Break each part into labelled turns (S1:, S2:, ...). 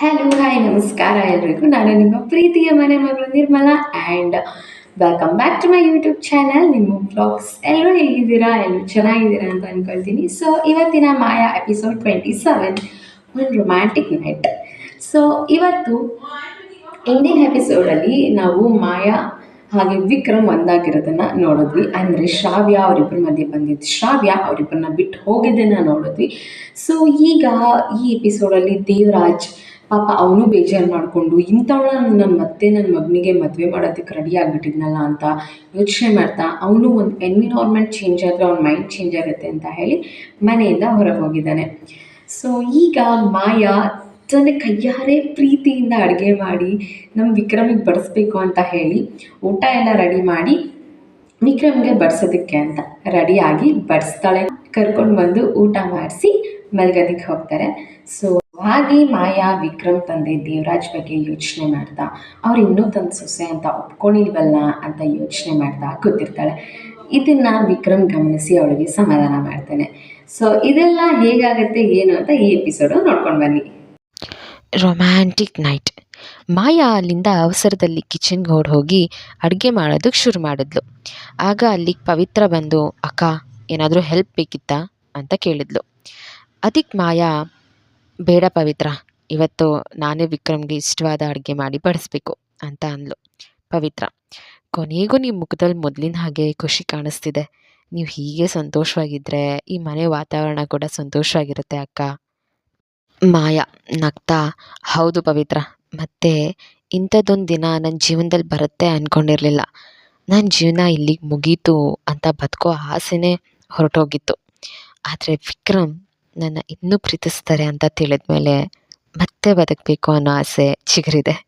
S1: Hello hi ನಮಸ್ಕಾರ ಎಲ್ರಿಗೂ. ನಾನು ನಿಮ್ಮ ಪ್ರೀತಿಯ ಮನೆ ಮಗಳು Nirmala and welcome back to my YouTube channel ನಿಮ್ಮ ಬ್ಲಾಗ್ಸ್ ಎಲ್ಲರೂ ಹೇಗಿದ್ದೀರಾ? ಎಲ್ಲರೂ ಚೆನ್ನಾಗಿದ್ದೀರಾ ಅಂತ ಅಂದ್ಕೊಳ್ತೀನಿ ಸೊ ಇವತ್ತಿನ Maya episode twenty seven one romantic night so ಇವತ್ತು ಇಂಡಿಯನ್ ಎಪಿಸೋಡಲ್ಲಿ ನಾವು ಮಾಯಾ ಹಾಗೆ ವಿಕ್ರಮ್ ಒಂದಾಗಿರೋದನ್ನ ನೋಡಿದ್ವಿ. ಅಂದರೆ ಶ್ರಾವ್ಯ ಅವರಿಬ್ಬರ ಮಧ್ಯೆ ಬಂದಿದ್ದು ಶ್ರಾವ್ಯ ಅವರಿಬ್ಬರನ್ನ ಬಿಟ್ಟು ಹೋಗಿದ್ದನ್ನು ನೋಡಿದ್ವಿ. ಸೊ ಈಗ ಈ ಎಪಿಸೋಡಲ್ಲಿ ದೇವರಾಜ್ ಪಾಪ ಅವನು ಬೇಜಾರು ಮಾಡಿಕೊಂಡು ಇಂಥವಳ ನನ್ನ ಮತ್ತೆ ನನ್ನ ಮಗನಿಗೆ ಮದುವೆ ಮಾಡೋದಕ್ಕೆ ರೆಡಿ ಆಗಿಬಿಟ್ಟಿದ್ನಲ್ಲ ಅಂತ ಯೋಚನೆ ಮಾಡ್ತಾ ಅವನು ಒಂದು ಎನ್ವಿರಾನ್ಮೆಂಟ್ ಚೇಂಜ್ ಆದರೆ ಅವ್ನ ಮೈಂಡ್ ಚೇಂಜ್ ಆಗುತ್ತೆ ಅಂತ ಹೇಳಿ ಮನೆಯಿಂದ ಹೊರಗೆ ಹೋಗಿದ್ದಾನೆ. ಸೊ ಈಗ ಮಾಯಾ ತನ್ನ ಕೈಯಾರೆ ಪ್ರೀತಿಯಿಂದ ಅಡುಗೆ ಮಾಡಿ ನಮ್ಮ ವಿಕ್ರಮಿಗೆ ಬಡಿಸ್ಬೇಕು ಅಂತ ಹೇಳಿ ಊಟ ಎಲ್ಲ ರೆಡಿ ಮಾಡಿ ವಿಕ್ರಮ್ಗೆ ಬಡಿಸೋದಕ್ಕೆ ಅಂತ ರೆಡಿಯಾಗಿ ಬಡಿಸ್ತಾಳೆ. ಕರ್ಕೊಂಡು ಬಂದು ಊಟ ಮಾಡಿಸಿ ಮಲ್ಗೋದಕ್ಕೆ ಹೋಗ್ತಾರೆ. ಸೊ ಹಾಗೆ ಮಾಯಾ ವಿಕ್ರಮ್ ತಂದೆ ದೇವರಾಜ್ ಬಗ್ಗೆ ಯೋಚನೆ ಮಾಡ್ತಾ, ಅವ್ರು ಇನ್ನೂ ತನ್ನ ಸೊಸೆ ಅಂತ ಒಪ್ಕೊಂಡಿಲ್ವಲ್ಲ ಅಂತ ಯೋಚನೆ ಮಾಡ್ತಾ ಕೂತಿರ್ತಾಳೆ. ಇದನ್ನು ವಿಕ್ರಮ್ ಗಮನಿಸಿ ಅವಳಿಗೆ ಸಮಾಧಾನ ಮಾಡ್ತಾನೆ. ಸೊ ಇದೆಲ್ಲ ಹೇಗಾಗುತ್ತೆ, ಏನು ಅಂತ ಈ ಎಪಿಸೋಡು ನೋಡ್ಕೊಂಡು ಬನ್ನಿ.
S2: ರೊಮ್ಯಾಂಟಿಕ್ ನೈಟ್ ಮಾಯಾ ಅಲ್ಲಿಂದ ಅವಸರದಲ್ಲಿ ಕಿಚನ್ಗೆ ಓಡ್ ಹೋಗಿ ಅಡುಗೆ ಮಾಡೋದಕ್ಕೆ ಶುರು ಮಾಡಿದ್ಲು. ಆಗ ಅಲ್ಲಿಗೆ ಪವಿತ್ರ ಬಂದು, ಅಕ್ಕ, ಏನಾದರೂ ಹೆಲ್ಪ್ ಬೇಕಿತ್ತಾ? ಅಂತ ಕೇಳಿದ್ಲು. ಅದಕ್ಕೆ ಮಾಯಾ ಬೇಡ ಪವಿತ್ರ, ಇವತ್ತು ನಾನೇ ವಿಕ್ರಮ್ಗೆ ಇಷ್ಟವಾದ ಅಡುಗೆ ಮಾಡಿ ಬಡಿಸ್ಬೇಕು ಅಂತ ಅಂದ್ಲು. ಪವಿತ್ರ, ಕೊನೆಗೂ ನಿಮ್ಮ ಮುಖದಲ್ಲಿ ಮೊದಲಿನ ಹಾಗೆ ಖುಷಿ ಕಾಣಿಸ್ತಿದೆ. ನೀವು ಹೀಗೆ ಸಂತೋಷವಾಗಿದ್ದರೆ ಈ ಮನೆ ವಾತಾವರಣ ಕೂಡ ಸಂತೋಷವಾಗಿರುತ್ತೆ ಅಕ್ಕ. ಮಾಯಾ, ನಗ್ತಾ, ಹೌದು ಪವಿತ್ರ, ಮತ್ತೆ ಇಂಥದ್ದೊಂದು ದಿನ ನನ್ನ ಜೀವನದಲ್ಲಿ ಬರುತ್ತೆ ಅಂದ್ಕೊಂಡಿರಲಿಲ್ಲ ನನ್ನ ಜೀವನ ಇಲ್ಲಿಗೆ ಮುಗೀತು ಅಂತ ಬದುಕೋ ಆಸೆನೇ ಹೊರಟೋಗಿತ್ತು. ಆದರೆ ವಿಕ್ರಮ್ ನನ್ನ ಇನ್ನೂ ಪ್ರೀತಿಸ್ತಾರೆ ಅಂತ ತಿಳಿದ ಮೇಲೆ ಮತ್ತೆ ಬದುಕಬೇಕು ಅನ್ನೋ ಆಸೆ ಚಿಗರಿದೆ.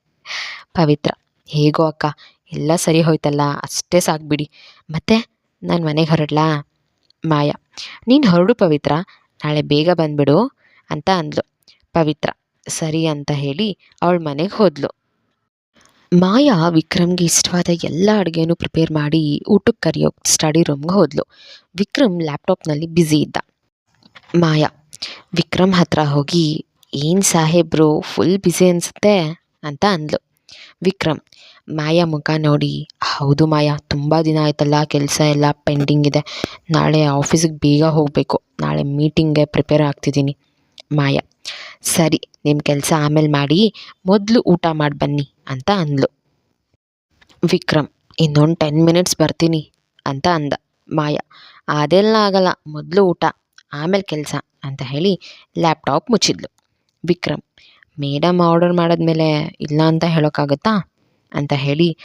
S2: ಪವಿತ್ರ, ಹೇಗೋ ಅಕ್ಕ, ಎಲ್ಲ ಸರಿ ಹೋಯ್ತಲ್ಲ, ಅಷ್ಟೇ ಸಾಕು ಬಿಡಿ ಮತ್ತೆ ನಾನು ಮನೆಗೆ ಹೊರಡ್ಲಾ? ಮಾಯಾ, ನೀನು ಹೊರಡು ಪವಿತ್ರ, ನಾಳೆ ಬೇಗ ಬಂದುಬಿಡು ಅಂತ ಅಂದ್ಲು. ಪವಿತ್ರ, ಸರಿ ಅಂತ ಹೇಳಿ ಅವಳ ಮನೆಗೆ ಹೋದ್ಲು. ಮಾಯಾ ವಿಕ್ರಮ್ಗೆ ಇಷ್ಟವಾದ ಎಲ್ಲ ಅಡುಗೆನೂ ಪ್ರಿಪೇರ್ ಮಾಡಿ ಊಟಕ್ಕೆ ಕರೆಯೋ ಸ್ಟಡಿ ರೂಮ್ಗೆ ಹೋದ್ಲು. ವಿಕ್ರಮ್ ಲ್ಯಾಪ್ಟಾಪ್ನಲ್ಲಿ ಬ್ಯುಸಿ ಇದ್ದ. ಮಾಯಾ ವಿಕ್ರಮ್ ಹತ್ರ ಹೋಗಿ, ಏನು ಸಾಹೇಬ್ರು ಫುಲ್ ಬ್ಯುಸಿ ಅನಿಸುತ್ತೆ? ಅಂತ ಅಂದ್ಲು. ವಿಕ್ರಮ್, ಮಾಯಾ ಮುಖ ನೋಡಿ. ಹೌದು ಮಾಯಾ, ತುಂಬ ದಿನ ಆಯ್ತಲ್ಲ, ಕೆಲಸ ಎಲ್ಲ ಪೆಂಡಿಂಗ್ ಇದೆ. ನಾಳೆ ಆಫೀಸಿಗೆ ಬೇಗ ಹೋಗಬೇಕು. ನಾಳೆ ಮೀಟಿಂಗ್ಗೆ ಪ್ರಿಪೇರ್ ಆಗ್ತಿದ್ದೀನಿ ಮಾಯಾ, ಸರಿ ನಿಮ್ಮ ಕೆಲಸ ಆಮೇಲೆ ಮಾಡಿ, ಮೊದಲು ಊಟ ಮಾಡಿ ಬನ್ನಿ, ಅಂತ ಅಂದ್ಲು. ವಿಕ್ರಮ್, ಇನ್ನೊಂದು ಟೆನ್ ಮಿನಿಟ್ಸ್ ಬರ್ತೀನಿ, ಅಂತ ಅಂದ ಮಾಯಾ. ಅದೆಲ್ಲ ಆಗಲ್ಲ, ಮೊದಲು ಊಟ. ಆಮೇಲೆ ಕೆಲಸ ಅಂತ ಹೇಳಿ ಲ್ಯಾಪ್ಟಾಪ್ ಮುಚ್ಚಿದ್ಲು. ವಿಕ್ರಮ್, ಮೇಡಮ್ ಆರ್ಡರ್ ಮಾಡಿದ್ಮೇಲೆ ಇಲ್ಲ ಅಂತ ಹೇಳೋಕ್ಕಾಗುತ್ತಾ? ಅಂತ ಹೇಳಿ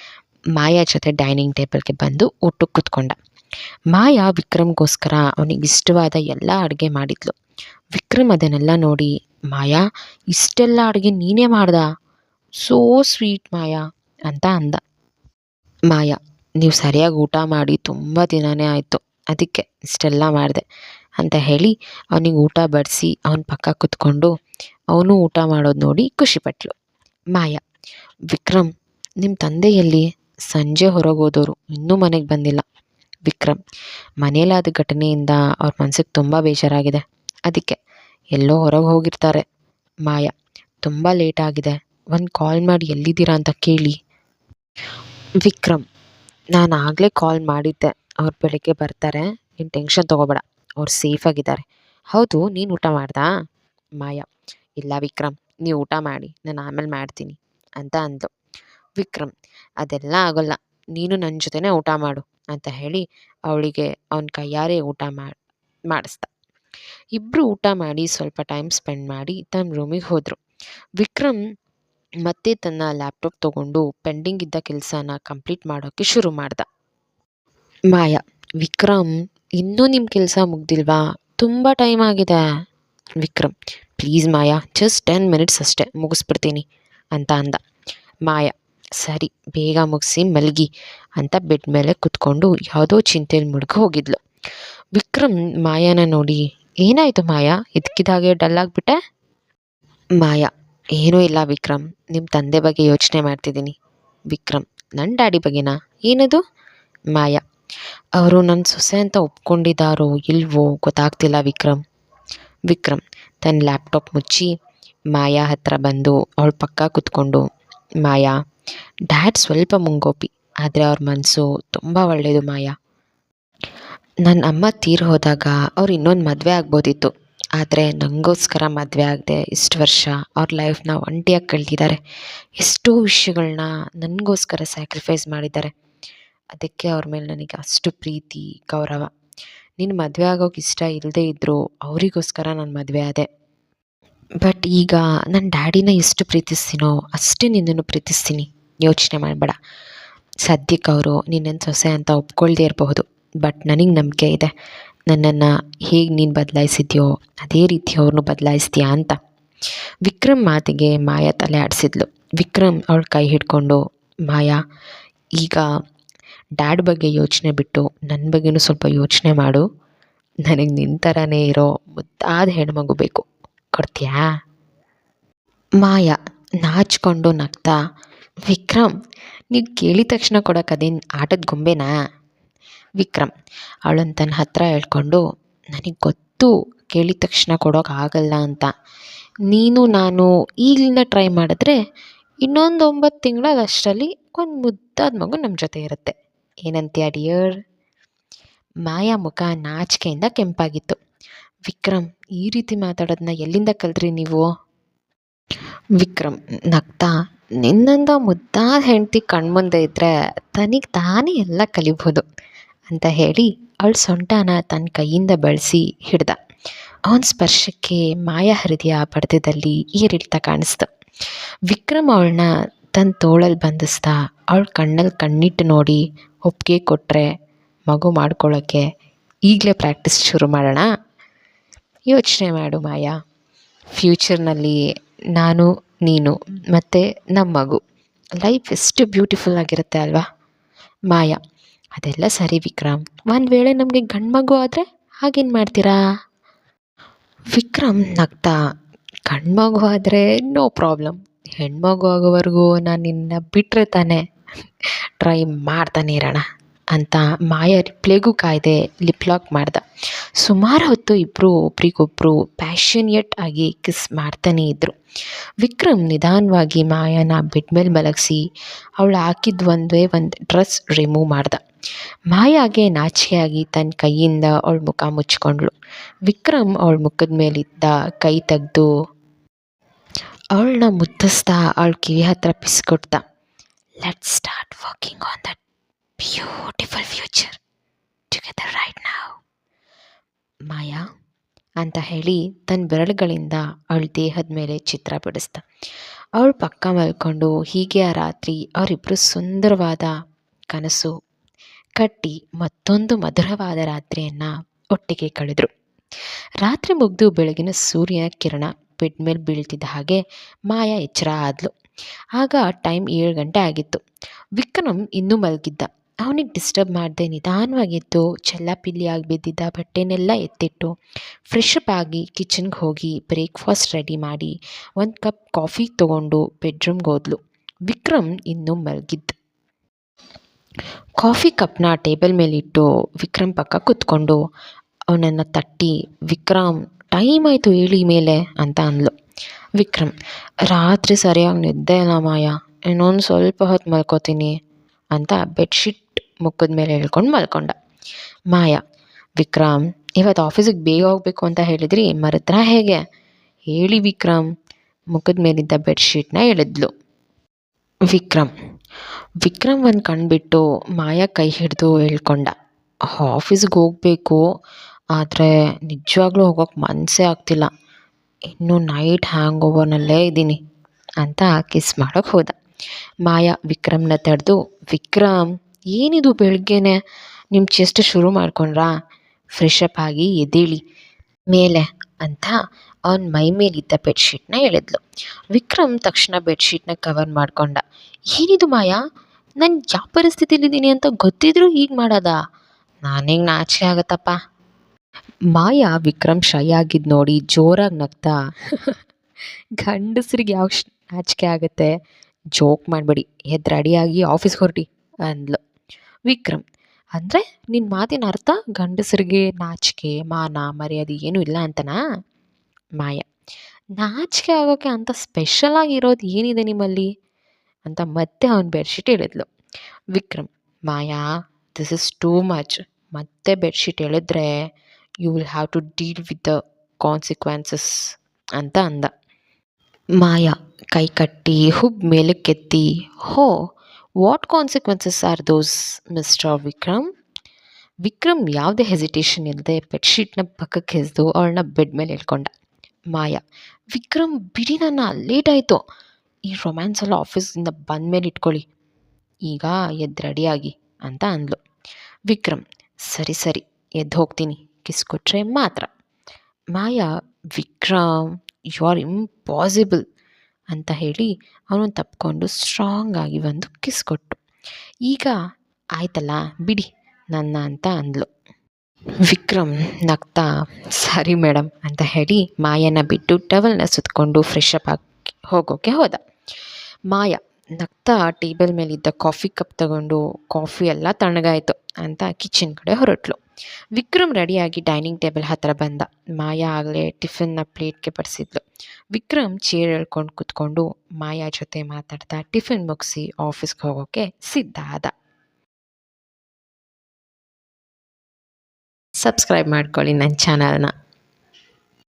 S2: ಮಾಯಾ ಜೊತೆ ಡೈನಿಂಗ್ ಟೇಬಲ್ಗೆ ಬಂದು ಊಟಕ್ಕೆ ಕೂತ್ಕೊಂಡ. ಮಾಯಾ ವಿಕ್ರಮ್ಗೋಸ್ಕರ ಅವನಿಗೆ ಇಷ್ಟವಾದ ಎಲ್ಲ ಅಡುಗೆ ಮಾಡಿದ್ಲು. ವಿಕ್ರಮ್ ಅದನ್ನೆಲ್ಲ ನೋಡಿ, ಮಾಯಾ, ಇಷ್ಟೆಲ್ಲ ಅಡುಗೆ ನೀನೇ ಮಾಡ್ದ? ಸೋ ಸ್ವೀಟ್ ಮಾಯಾ ಅಂತ ಅಂದ. ಮಾಯಾ, ನೀವು ಸರಿಯಾಗಿ ಊಟ ಮಾಡಿ ತುಂಬ ದಿನವೇ ಆಯಿತು. ಅದಕ್ಕೆ ಇಷ್ಟೆಲ್ಲ ಮಾಡಿದೆ. ಅಂತ ಹೇಳಿ ಅವನಿಗೆ ಊಟ ಬಡಿಸಿ ಅವನ ಪಕ್ಕ ಕೂತ್ಕೊಂಡು ಅವನು ಊಟ ಮಾಡೋದು ನೋಡಿ ಖುಷಿಪಟ್ಲು ಮಾಯಾ, ವಿಕ್ರಮ್ ನಿಮ್ಮ ತಂದೆಯಲ್ಲಿ ಸಂಜೆ ಹೊರಗೆ ಹೋದವರು ಇನ್ನೂ ಮನೆಗೆ ಬಂದಿಲ್ಲ. ವಿಕ್ರಮ್ ಮನೆಯಲ್ಲಾದ ಘಟನೆಯಿಂದ ಅವ್ರ ಮನಸ್ಸಿಗೆ ತುಂಬ ಬೇಜಾರಾಗಿದೆ. ಅದಕ್ಕೆ ಎಲ್ಲೋ ಹೊರಗೆ ಹೋಗಿರ್ತಾರೆ. ಮಾಯಾ, ತುಂಬ ಲೇಟ್ ಆಗಿದೆ. ಒಂದು ಕಾಲ್ ಮಾಡಿ ಎಲ್ಲಿದ್ದೀರಾ ಅಂತ ಕೇಳಿ. ವಿಕ್ರಮ್, ನಾನು ಆಗಲೇ ಕಾಲ್ ಮಾಡಿದ್ದೆ. ಅವ್ರು ಬೆಳಗ್ಗೆ ಬರ್ತಾರೆ. ನೀನು ಟೆನ್ಷನ್ ತೊಗೋಬೇಡ. ಅವ್ರು ಸೇಫಾಗಿದ್ದಾರೆ ಹೌದು, ನೀನು ಊಟ ಮಾಡ್ದಾ? ಮಾಯಾ. ಇಲ್ಲ ವಿಕ್ರಮ್, ನೀವು ಊಟ ಮಾಡಿ, ನಾನು ಆಮೇಲೆ ಮಾಡ್ತೀನಿ ಅಂತ ಅಂದ್ಲು. ವಿಕ್ರಮ್, ಅದೆಲ್ಲ ಆಗೋಲ್ಲ, ನೀನು ನನ್ನ ಜೊತೆನೇ ಊಟ ಮಾಡು ಅಂತ ಹೇಳಿ ಅವಳಿಗೆ ಅವನ ಕೈಯಾರೆ ಊಟ ಮಾಡಿ ಮಾಡಿಸ್ದ. ಇಬ್ಬರು ಊಟ ಮಾಡಿ ಸ್ವಲ್ಪ ಟೈಮ್ ಸ್ಪೆಂಡ್ ಮಾಡಿ ತನ್ನ ರೂಮಿಗೆ ಹೋದರು. ವಿಕ್ರಮ್ ಮತ್ತೆ ತನ್ನ ಲ್ಯಾಪ್ಟಾಪ್ ತಗೊಂಡು ಪೆಂಡಿಂಗ್ ಇದ್ದ ಕೆಲಸನ ಕಂಪ್ಲೀಟ್ ಮಾಡೋಕ್ಕೆ ಶುರು ಮಾಡ್ದ. ಮಾಯಾ, ವಿಕ್ರಮ್ ಇನ್ನೂ ನಿಮ್ಮ ಕೆಲಸ ಮುಗ್ದಿಲ್ವಾ? ತುಂಬ ಟೈಮ್ ಆಗಿದೆ. Vikram please Maya just ten minutes ಅಷ್ಟೇ, ಮುಗಿಸ್ಬಿಡ್ತೀನಿ ಅಂತ ಅಂದ. ಮಾಯಾ, ಸರಿ, ಬೇಗ ಮುಗಿಸಿ ಮಲಗಿ ಅಂತ ಬೆಡ್ ಮೇಲೆ ಕುತ್ಕೊಂಡು ಯಾವುದೋ ಚಿಂತೆಯಲ್ಲಿ ಮುಳುಗಿ ಹೋಗಿದ್ಲು. ವಿಕ್ರಮ್ ಮಾಯಾನ ನೋಡಿ, ಏನಾಯಿತು ಮಾಯಾ? ಇದಕ್ಕಿದಾಗೆ ಡಲ್ ಆಗಿಬಿಟ್ಟೆ? ಮಾಯಾ, ಏನೂ ಇಲ್ಲ ವಿಕ್ರಮ್ ನಿಮ್ಮ ತಂದೆ ಬಗ್ಗೆ ಯೋಚನೆ ಮಾಡ್ತಿದ್ದೀನಿ. ವಿಕ್ರಮ್ ನನ್ನ ಡ್ಯಾಡಿ ಬಗ್ಗೆನಾ? ಏನದು? ಮಾಯಾ ಅವರು ನನ್ನ ಸೊಸೆ ಅಂತ ಒಪ್ಕೊಂಡಿದ್ದಾರೋ ಇಲ್ವೋ ಗೊತ್ತಾಗ್ತಿಲ್ಲ ವಿಕ್ರಮ್. ವಿಕ್ರಮ್ ತನ್ನ ಲ್ಯಾಪ್ಟಾಪ್ ಮುಚ್ಚಿ ಮಾಯಾ ಹತ್ರ ಬಂದು ಅವಳ ಪಕ್ಕ ಕೂತ್ಕೊಂಡು, ಮಾಯಾ, ಡ್ಯಾಡ್ ಸ್ವಲ್ಪ ಮುಂಗೋಪಿ, ಆದರೆ ಅವ್ರ ಮನಸ್ಸು ತುಂಬ ಒಳ್ಳೆಯದು ಮಾಯಾ. ನನ್ನ ಅಮ್ಮ ತೀರು ಹೋದಾಗ ಅವ್ರು ಇನ್ನೊಂದು ಮದುವೆ ಆಗ್ಬೋದಿತ್ತು, ಆದರೆ ನನಗೋಸ್ಕರ ಮದುವೆ ಆಗದೆ ಇಷ್ಟು ವರ್ಷ ಅವ್ರ ಲೈಫ್ನ ಒಂಟಿಯಾಗಿ ಕಳೆದಿದ್ದಾರೆ ಎಷ್ಟೋ ವಿಷಯಗಳನ್ನ ನನಗೋಸ್ಕರ ಸ್ಯಾಕ್ರಿಫೈಸ್ ಮಾಡಿದ್ದಾರೆ. ಅದಕ್ಕೆ ಅವ್ರ ಮೇಲೆ ನನಗೆ ಅಷ್ಟು ಪ್ರೀತಿ, ಗೌರವ. ನೀನು ಮದುವೆ ಆಗೋಕೆ ಇಷ್ಟ ಇಲ್ಲದೇ ಇದ್ದರೂ ಅವರಿಗೋಸ್ಕರ ನಾನು ಮದುವೆ ಆದೆ. ಬಟ್ ಈಗ ನನ್ನ ಡ್ಯಾಡಿನ ಎಷ್ಟು ಪ್ರೀತಿಸ್ತೀನೋ ಅಷ್ಟೇ ನಿನ್ನನ್ನು ಪ್ರೀತಿಸ್ತೀನಿ. ಯೋಚನೆ ಮಾಡಬೇಡ. ಸದ್ಯಕ್ಕೆ ಅವರು ನಿನ್ನನ್ನು ಸೊಸೆ ಅಂತ ಒಪ್ಕೊಳ್ದೇ ಇರಬಹುದು. ಬಟ್ ನನಗೆ ನಂಬಿಕೆ ಇದೆ. ನನ್ನನ್ನು ಹೇಗೆ ನೀನು ಬದಲಾಯಿಸಿದ್ಯೋ ಅದೇ ರೀತಿ ಅವ್ರನ್ನೂ ಬದಲಾಯಿಸ್ತೀಯಾ ಅಂತ. ವಿಕ್ರಮ್ ಮಾತಿಗೆ ಮಾಯಾ ತಲೆ ಆಡಿಸಿದ್ಲು. ವಿಕ್ರಮ್ ಅವಳ ಕೈ ಹಿಡ್ಕೊಂಡು, ಮಾಯಾ, ಈಗ ಡ್ಯಾಡ್ ಬಗ್ಗೆ ಯೋಚನೆ ಬಿಟ್ಟು ನನ್ನ ಬಗ್ಗೆನೂ ಸ್ವಲ್ಪ ಯೋಚನೆ ಮಾಡು. ನನಗೆ ನಿನ್ನ ಥರನೇ ಇರೋ ಮುದ್ದಾದ ಹೆಣ್ಮಗು ಬೇಕು. ಕೊಡ್ತೀಯಾ? ಮಾಯಾ, ನಾಚ್ಕೊಂಡು ನಗ್ತಾ, ವಿಕ್ರಮ್, ನೀವು ಕೇಳಿದ ತಕ್ಷಣ ಕೊಡೋಕ್ಕದೇನು ಆಟದ ಗೊಂಬೆನಾ? ವಿಕ್ರಮ್ ಅವಳನ್ನು ತನ್ನ ಹತ್ರ ಹೇಳ್ಕೊಂಡು ನನಗೆ ಗೊತ್ತು ಕೇಳಿದ ತಕ್ಷಣ ಕೊಡೋಕ್ಕಾಗಲ್ಲ ಅಂತ. ನೀನು ನಾನು ಈಗಲಿಂದ ಟ್ರೈ ಮಾಡಿದ್ರೆ ಇನ್ನೊಂದು ಒಂಬತ್ತು ತಿಂಗಳಲ್ಲಿ ಅಷ್ಟರಲ್ಲಿ ಒಂದು ಮುದ್ದಾದ ಮಗು ನಮ್ಮ ಜೊತೆ ಇರುತ್ತೆ. ಏನಂತೀಯ ಡಿಯರ್ ಮಾಯಾ ಮುಖ ನಾಚಿಕೆಯಿಂದ ಕೆಂಪಾಗಿತ್ತು. ವಿಕ್ರಮ್, ಈ ರೀತಿ ಮಾತಾಡೋದನ್ನ ಎಲ್ಲಿಂದ ಕಲ್ತ್ರಿ ನೀವು? ವಿಕ್ರಮ್, ನಗ್ತಾ, ನಿನ್ನಂದ ಮುದ್ದಾದ ಹೆಂಡತಿ ಕಣ್ಮುಂದೆ ಇದ್ದರೆ ತನಗೆ ತಾನೇ ಎಲ್ಲ ಕಲಿಬೋದು ಅಂತ ಹೇಳಿ ಅವಳ ಸೊಂಟನ ತನ್ನ ಕೈಯಿಂದ ಬಳಸಿ ಹಿಡ್ದ. ಅವನ ಸ್ಪರ್ಶಕ್ಕೆ ಮಾಯಾ ಹೃದಯ ಬಡ್ದದಲ್ಲಿ ಏರಿಳಿತ ಕಾಣಿಸ್ತು. ವಿಕ್ರಮ್ ಅವಳನ್ನ ತನ್ನ ತೋಳಲ್ಲಿ ಬಂಧಿಸ್ತಾ ಅವಳ ಕಣ್ಣಲ್ಲಿ ಕಣ್ಣಿಟ್ಟು ನೋಡಿ ಒಪ್ಪಿಗೆ ಕೊಟ್ಟರೆ ಮಗು ಮಾಡ್ಕೊಳ್ಳೋಕ್ಕೆ ಈಗಲೇ ಪ್ರಾಕ್ಟೀಸ್ ಶುರು ಮಾಡೋಣ. ಯೋಚನೆ ಮಾಡು ಮಾಯಾ. ಫ್ಯೂಚರ್ನಲ್ಲಿ ನಾನು, ನೀನು, ಮತ್ತು ನಮ್ಮ ಮಗು. ಲೈಫ್ ಎಷ್ಟು ಬ್ಯೂಟಿಫುಲ್ ಆಗಿರುತ್ತೆ ಅಲ್ವಾ? ಮಾಯಾ, ಅದೆಲ್ಲ ಸರಿ ವಿಕ್ರಮ್. ಒಂದು ವೇಳೆ ನಮಗೆ ಗಂಡು ಮಗು ಆದರೆ ಹಾಗೇನು ಮಾಡ್ತೀರಾ? ವಿಕ್ರಮ್ ನಗ್ತಾ, ಗಂಡು ಮಗು ಆದರೆ ನೋ ಪ್ರಾಬ್ಲಮ್ ಹೆಣ್ಮಗು ಆಗೋವರೆಗೂ ನಾನು ನಿನ್ನ ಬಿಟ್ಟರೆ ತಾನೇ. ಟ್ರೈ ಮಾಡ್ತಾನೆ ಇರೋಣ ಅಂತ ಮಾಯ ರಿಪ್ಲೇಗೂ ಕಾಯ್ದೆ ಲಿಪ್ಲಾಕ್ ಮಾಡ್ದ. ಸುಮಾರು ಹೊತ್ತು ಇಬ್ಬರು ಒಬ್ರಿಗೊಬ್ಬರು ಪ್ಯಾಷನಿಯೇಟ್ ಆಗಿ ಕಿಸ್ ಮಾಡ್ತಾನೇ ಇದ್ದರು ವಿಕ್ರಮ್ ನಿಧಾನವಾಗಿ ಮಾಯನ ಬೆಡ್ ಮೇಲೆ ಮಲಗಿಸಿ ಅವಳು ಹಾಕಿದ ಒಂದೇ ಒಂದು ಡ್ರೆಸ್ ರಿಮೂವ್ ಮಾಡ್ದ. ಮಾಯಾಗೆ ನಾಚಿಕೆಯಾಗಿ ತನ್ನ ಕೈಯಿಂದ ಅವಳ ಮುಖ ಮುಚ್ಕೊಂಡ್ಳು. ವಿಕ್ರಮ್ ಅವಳ ಮುಖದ ಮೇಲಿದ್ದ ಕೈ ತೆಗೆದು ಅವಳನ್ನ ಮುತ್ತಿಸ್ತಾ ಅವಳ ಕಿವಿ ಹತ್ರ ಪಿಸ್ಕೊಡ್ತಾ let start working on that beautiful future together right now. Maya ಅಂತ ಹೇಳಿ ತನ್ನ ಬೆರಳುಗಳಿಂದ ಅವಳ ದೇಹದ ಮೇಲೆ ಚಿತ್ರ ಬಿಡಿಸ್ದ. ಅವಳು ಪಕ್ಕ ಮಲ್ಕೊಂಡು ಹೀಗೆ ಆ ರಾತ್ರಿ ಅವರಿಬ್ಬರು ಸುಂದರವಾದ ಕನಸು ಕಟ್ಟಿ ಮತ್ತೊಂದು ಮಧುರವಾದ ರಾತ್ರಿಯನ್ನು ಒಟ್ಟಿಗೆ ಕಳೆದರು. ರಾತ್ರಿ ಮುಗಿದು ಬೆಳಗಿನ ಸೂರ್ಯನ ಕಿರಣ ಬೆಡ್ ಮೇಲೆ ಬೀಳ್ತಿದ್ದ ಹಾಗೆ ಮಾಯಾ ಎಚ್ಚರ ಆದ್ಲು. ಆಗ ಟೈಮ್ ಏಳು ಗಂಟೆ ಆಗಿತ್ತು. ವಿಕ್ರಮ್ ಇನ್ನೂ ಮಲಗಿದ್ದ. ಅವನಿಗೆ ಡಿಸ್ಟರ್ಬ್ ಮಾಡದೆ ನಿಧಾನವಾಗಿತ್ತು ಚೆಲ್ಲಪಿಲ್ಲಿ ಆಗಿ ಬಿದ್ದಿದ್ದ, ಬಟ್ಟೆನೆಲ್ಲ ಎತ್ತಿಟ್ಟು ಫ್ರೆಶ್ ಅಪ್ ಆಗಿ ಕಿಚನ್ಗೆ ಹೋಗಿ ಬ್ರೇಕ್ಫಾಸ್ಟ್ ರೆಡಿ ಮಾಡಿ ಒಂದು ಕಪ್ ಕಾಫಿ ತೊಗೊಂಡು ಬೆಡ್ರೂಮ್ಗೆ ಹೋದ್ಲು. ವಿಕ್ರಮ್ ಇನ್ನೂ ಮಲಗಿದ್ದ. ಕಾಫಿ ಕಪ್ನ ಟೇಬಲ್ ಮೇಲಿಟ್ಟು ವಿಕ್ರಮ್ ಪಕ್ಕ ಕೂತ್ಕೊಂಡು ಅವನನ್ನು ತಟ್ಟಿ, ವಿಕ್ರಮ್ ಟೈಮ್ ಆಯಿತು ಹೇಳಿ ಮೇಲೆ ಅಂತ ಅಂದ್ಲು. ವಿಕ್ರಮ್, ರಾತ್ರಿ ಸರಿಯಾಗಿ ನಿದ್ದೆ ಇಲ್ಲ ಮಾಯ, ಇನ್ನೊಂದು ಸ್ವಲ್ಪ ಹೊತ್ತು ಮಲ್ಕೋತೀನಿ ಅಂತ ಬೆಡ್ಶೀಟ್ ಮುಖದ ಮೇಲೆ ಹೇಳ್ಕೊಂಡು ಮಲ್ಕೊಂಡ. ಮಾಯಾ, ವಿಕ್ರಮ್ ಇವತ್ತು ಆಫೀಸಿಗೆ ಬೇಗ ಹೋಗಬೇಕು ಅಂತ ಹೇಳಿದ್ರಿ, ಮರೆತ್ರ ಹೇಗೆ? ಹೇಳಿ ವಿಕ್ರಮ್ ಮುಖದ ಮೇಲಿದ್ದ ಬೆಡ್ಶೀಟ್ನ ಎಳೆದ್ಲು. ವಿಕ್ರಮ್ ವಿಕ್ರಮ್ ಒಂದು ಕಣ್ಬಿಟ್ಟು ಮಾಯಾ ಕೈ ಹಿಡಿದು ಹೇಳ್ಕೊಂಡ. ಆಫೀಸ್ಗೆ ಹೋಗಬೇಕು, ಆದರೆ ನಿಜವಾಗ್ಲೂ ಹೋಗೋಕೆ ಮನಸ್ಸೇ ಆಗ್ತಿಲ್ಲ. ಇನ್ನು ನೈಟ್ ಹ್ಯಾಂಗ್ ಓವರ್ನಲ್ಲೇ ಇದ್ದೀನಿ ಅಂತ ಕಿಸ್ ಮಾಡೋಕ್ಕೆ ಹೋದ. ಮಾಯಾ ವಿಕ್ರಮ್ನ ತಡೆದು, ವಿಕ್ರಮ್, ಏನಿದು ಬೆಳಗ್ಗೆನೆ? ನಿಮ್ಮ ಚೆಸ್ಟ್ ಶುರು ಮಾಡ್ಕೊಂಡ್ರಾ? ಫ್ರೆಶ್ ಆಗಿ ಎದ್ದೇಳಿ. ಮೇಲೆ? ಅಂತ ಅವನ ಮೈ ಮೇಲಿದ್ದ ಬೆಡ್ಶೀಟ್ನ ಎಳೆದ್ಲು. ವಿಕ್ರಮ್ ತಕ್ಷಣ ಬೆಡ್ಶೀಟ್ನ ಕವರ್ ಮಾಡ್ಕೊಂಡ, ಏನಿದು ಮಾಯಾ? ನಾನು ಯಾವ ಪರಿಸ್ಥಿತಿಲಿದ್ದೀನಿ ಅಂತ ಗೊತ್ತಿದ್ರು ಹೀಗೆ ಮಾಡೋದಾ? ನನಗೆ ನಾಚಿಕೆ ಆಗತ್ತಪ್ಪ? ಮಾಯಾ ವಿಕ್ರಮ್ ಶೈ ಆಗಿದ್ದು ನೋಡಿ ಜೋರಾಗಿ ನಗ್ತಾ, ಗಂಡಸ್ರಿಗೆ ಯಾವ ನಾಚಿಕೆ ಆಗುತ್ತೆ? ಜೋಕ್ ಮಾಡಬೇಡಿ ಎದ್ದು ರೆಡಿಯಾಗಿ ಆಫೀಸ್ಗೆ ಹೊರಟಿ, ಅಂದ್ಲು. ವಿಕ್ರಮ್, ಅಂದರೆ ನಿನ್ನ ಮಾತಿನ ಅರ್ಥ ಗಂಡಸರಿಗೆ ನಾಚಿಕೆ, ಮಾನ, ಮರ್ಯಾದೆ ಏನೂ ಇಲ್ಲ ಅಂತನಾ? ಮಾಯ, ನಾಚಿಕೆ ಆಗೋಕ್ಕೆ ಅಂತ ಸ್ಪೆಷಲ್ ಆಗಿರೋದು ಏನಿದೆ ನಿಮ್ಮಲ್ಲಿ? ಅಂತ ಮತ್ತೆ ಅವ್ನು ಬೆಡ್ಶೀಟ್ ಹೇಳಿದ್ಲು. Vikram, Maya this is too much ಮತ್ತೆ ಬೆಡ್ಶೀಟ್ ಹೇಳಿದ್ರೆ you will have to deal with the consequences ಅಂತ ಅಂದ. ಮಾಯಾ ಕೈ ಕಟ್ಟಿ, ಹುಬ್ ಮೇಲಕ್ಕೆತ್ತಿ ಹೋ what consequences are those mister Vikram? Vikram ಯಾವುದೇ ಹೆಸಿಟೇಷನ್ ಇಲ್ಲದೆ ಬೆಡ್ಶೀಟ್ನ ಪಕ್ಕಕ್ಕೆ ಹೆಸ್ದು ಅವಳನ್ನ ಬೆಡ್ ಮೇಲೆ ಇಳ್ಕೊಂಡ ಮಾಯಾ, ವಿಕ್ರಮ್ ಬಿಡಿ ನನ್ನ ಲೇಟ್ ಆಯಿತು. ಈ ರೊಮ್ಯಾನ್ಸ್ ಎಲ್ಲ ಆಫೀಸಿಂದ ಬಂದ ಮೇಲೆ ಇಟ್ಕೊಳ್ಳಿ. ಈಗ ಎದ್ದು ರೆಡಿಯಾಗಿ ಅಂತ ಅಂದ್ಲು. ವಿಕ್ರಮ್, ಸರಿ ಸರಿ, ಎದ್ದು ಹೋಗ್ತೀನಿ. ಕಿಸ್ ಕೊಟ್ಟರೆ ಮಾತ್ರ Maya Vikram you are impossible ಅಂತ ಹೇಳಿ ಅವನು ತಪ್ಕೊಂಡು ಸ್ಟ್ರಾಂಗ್ ಆಗಿ ಒಂದು ಕಿಸ್ ಕೊಟ್ಟು ಈಗ ಆಯ್ತಲ್ಲ, ಬಿಡಿ, ನನ್ನ ಅಂತ ಅಂದ್ಲು. ವಿಕ್ರಮ್ ನಗ್ತಾ, ಸರಿ ಮೇಡಮ್ ಅಂತ ಹೇಳಿ ಮಾಯನ ಬಿಟ್ಟು ಟವಲ್ನ ಸುತ್ತಕೊಂಡು ಫ್ರೆಶ್ ಅಪ್ ಆಗಿ ಹೋಗೋಕ್ಕೆ ಹೋದ. ಮಾಯ ನಗ್ತಾ ಟೇಬಲ್ ಮೇಲಿದ್ದ ಕಾಫಿ ಕಪ್ ತಗೊಂಡು ಕಾಫಿ ಎಲ್ಲ ತಣ್ಣಗಾಯಿತು. ಅಂತ ಕಿಚನ್ ಕಡೆ ಹೊರಟ್ಲು. ವಿಕ್ರಮ್ ರೆಡಿಯಾಗಿ ಡೈನಿಂಗ್ ಟೇಬಲ್ ಹತ್ತಿರ ಬಂದ. ಮಾಯಾ ಆಗಲೇ ಟಿಫಿನ್ನ ಪ್ಲೇಟ್ಗೆ ಬಡಿಸಿದ್ಲು. ವಿಕ್ರಮ್ ಚೇರ್ ಎಳ್ಕೊಂಡು ಕೂತ್ಕೊಂಡು ಮಾಯಾ ಜೊತೆ ಮಾತಾಡ್ತಾ ಟಿಫಿನ್ ಮುಗಿಸಿ ಆಫೀಸ್ಗೆ ಹೋಗೋಕ್ಕೆ ಸಿದ್ಧ ಆದ. ಸಬ್ಸ್ಕ್ರೈಬ್ ಮಾಡ್ಕೊಳ್ಳಿ ನನ್ನ ಚಾನಲ್ನ.